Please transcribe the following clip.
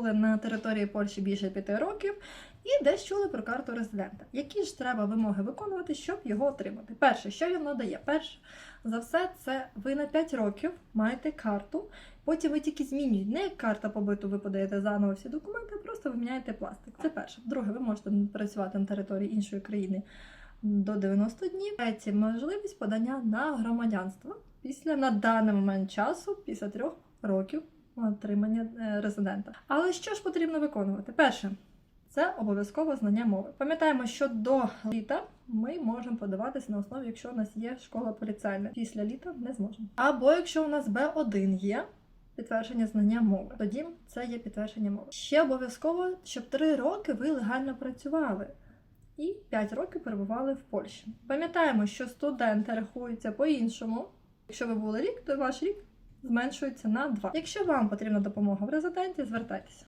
пробули на території Польщі більше п'яти років і десь чули про карту резидента. Які ж треба вимоги виконувати, щоб його отримати? Перше, що він надає? Перше за все, це ви на 5 років маєте карту. Потім ви тільки змінюєте. Не як карта побиту, ви подаєте заново всі документи, а просто ви міняєте пластик. Це перше. Друге, ви можете працювати на території іншої країни до 90 днів. Третє, можливість подання на громадянство після на даний момент часу, після трьох років отримання е, резидента. Але що ж потрібно виконувати? Перше. Це обов'язково знання мови. Пам'ятаємо, що до літа ми можемо подаватися на основі, якщо у нас є школа поліцейна. Після літа не зможемо. Або якщо у нас Б1 є, підтвердження знання мови. Тоді це є підтвердження мови. Ще обов'язково, щоб 3 роки ви легально працювали і 5 років перебували в Польщі. Пам'ятаємо, що студенти рахуються по-іншому. Якщо ви були рік, то ваш рік зменшується на 2. Якщо вам потрібна допомога в резиденті, звертайтеся.